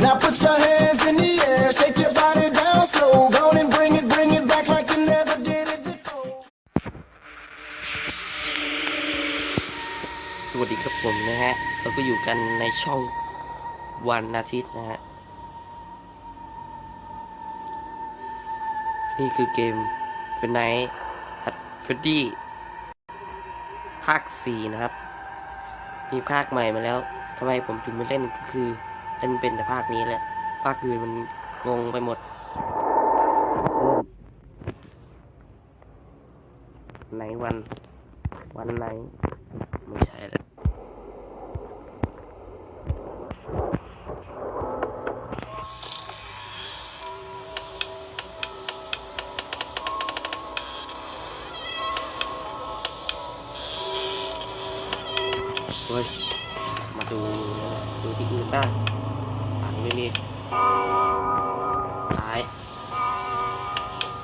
Now put your hands in the air, shake your body down slow. Go on and bring it, bring it back like you never did it before. สวัสดีครับผมนะฮะ เราก็อยู่กันในช่องวันอาทิตย์นะฮะ นี่คือเกมเป็นไนท์ฮัตเฟดดี้ภาค 4 นะครับ มีภาคใหม่มาแล้วทำไมผมถึงไม่เล่นก็คือ เล่นเป็นแต่ภาคนี้แหละ ภาคอื่นมันงงไปหมดไหนวัน วันไหน ไม่ใช่แล้วเฮ้ย มาดูดูที่อื่นได้อ่านไม่มีตาย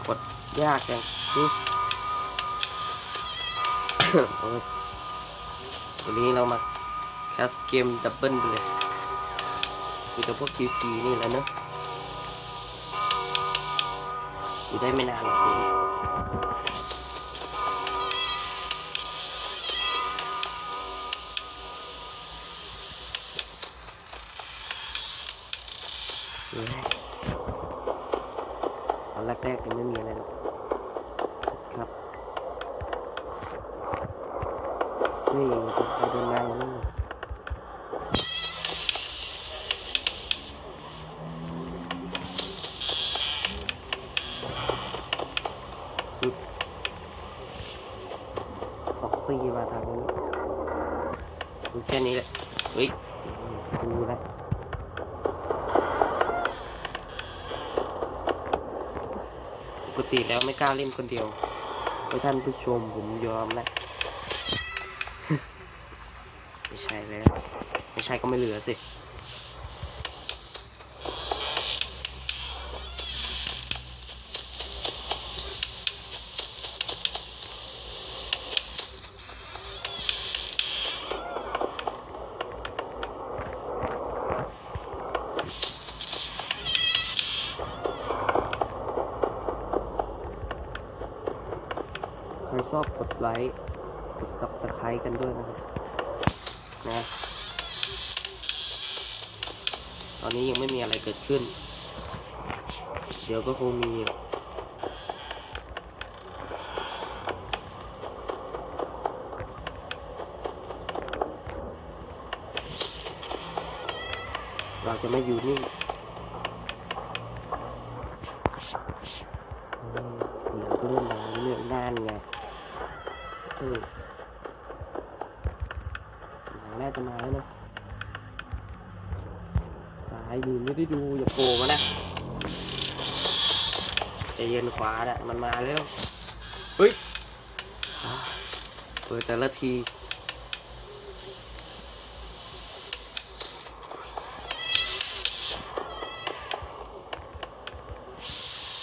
กดยากจังดูโอ้ยวันนี้เรามาแคสเกมดับเบิลเลยมีแต่พวกฟรีนี่แหละเนอะอยู่ได้ไม่นานหรอก นี่เป็นใครเป็นนายนี่ออกซีมาทางนี้แค่นี้แหละเฮ้ยดูแล้วปกติแล้วไม่กล้าเล่นคนเดียวเพราะท่านผู้ชมผมยอมแล้ว ไม่ใช่แล้ว ไม่ใช่ก็ไม่เหลือสิใครชอบกดไลค์ กดซับสไครต์กันด้วยนะครับ นะ ตอนนี้ยังไม่มีอะไรเกิดขึ้น เดี๋ยวก็คงมีเราจะไม่อยู่นิ่งเดี๋ยวก็เรื่องดังเรื่องด้านไงเออ หลังแรกจะมาแล้วนะสายดีไม่ได้ดูอย่าโผล่มานะใจเย็นขวาน่ะมันมาแล้วเฮ้ยอ่าเปิดแต่ละที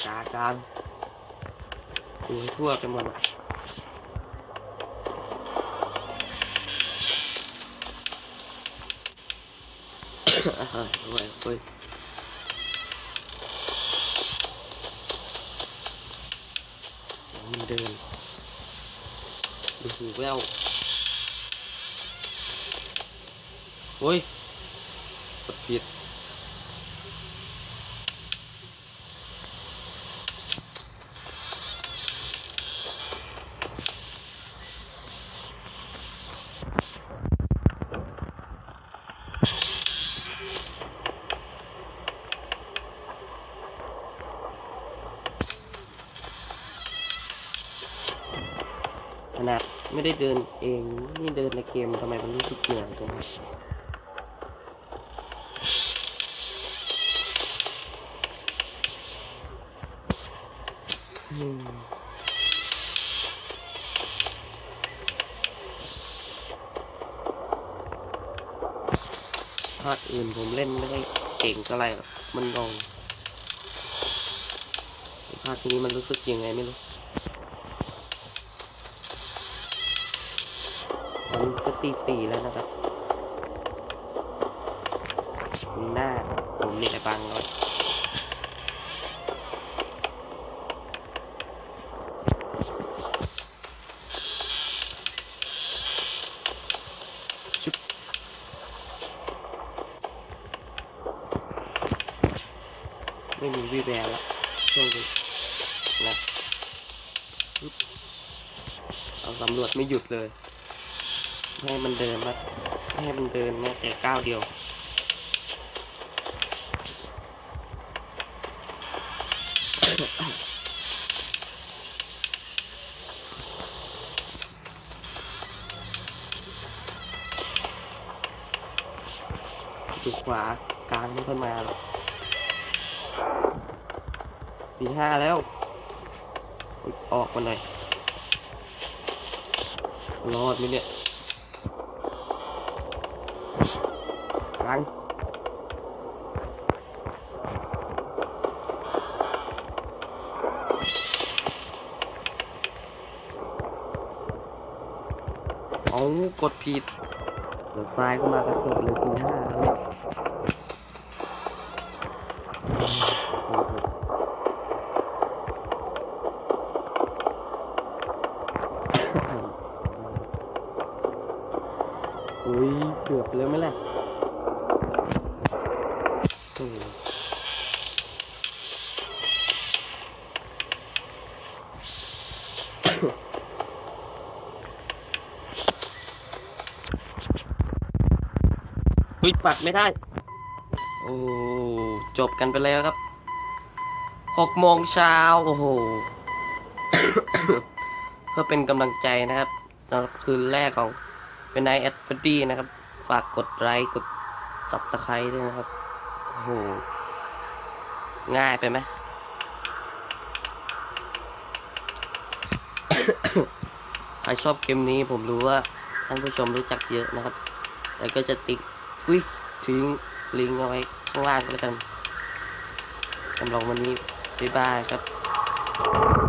จาจานดูให้ทั่วไปหมดอะอ่าเฮ้ย เฮ้ยมันเดินดูหูแววโอ้ยกดผิด ขนาดไม่ได้เดินเองนี่เดินในเกมทำไมมันรู้สึกเหนื่อยจังอืมภาคอื่นผมเล่นไม่ได้เก่งเท่าไหร่หรอกมันลองไอ้ภาคนี้มันรู้สึกยังไงไม่รู้ ตอนนี้ก็ตีสี่แล้วนะครับหน้าผมนี่แหละบังน้อยชึบไม่มีวีแววแล้วช่วงนี้นะเราสำรวจไม่หยุดเลย ให้มันเดินมาให้มันเดินแม้แต่ก้าวเดียวดูขวากลางไม่ค่อยมาหรอกปีห้าแล้วอออกมาหน่อยรอดไหมเนี่ย กลางเอากดผิดเดี๋ยวซ้ายก็มากระจกเลยปีห้าแล้วโอ้โหอุ้ย เกือบเลยไหมล่ะโอ้โหเฮ้ยปัดไม่ได้ โอ้ จบกันไปแล้วครับ หกโมงเช้า โอ้โห เพื่อเป็นกำลังใจนะครับสำหรับคืนแรกของเป็นไนแอดฟดี้นะครับ ฝากกดไลค์กดสับตะไคร้ด้วยนะครับ โอ้โห ง่ายไปไหมใครชอบเกมนี้ผมรู้ว่าท่านผู้ชมรู้จักเยอะนะครับ แต่ก็จะติ๊กอุ้ยทิ้งลิงก์เอาไว้ข้างล่างก็แล้วกันสำหรับวันนี้บ๊ายบายครับ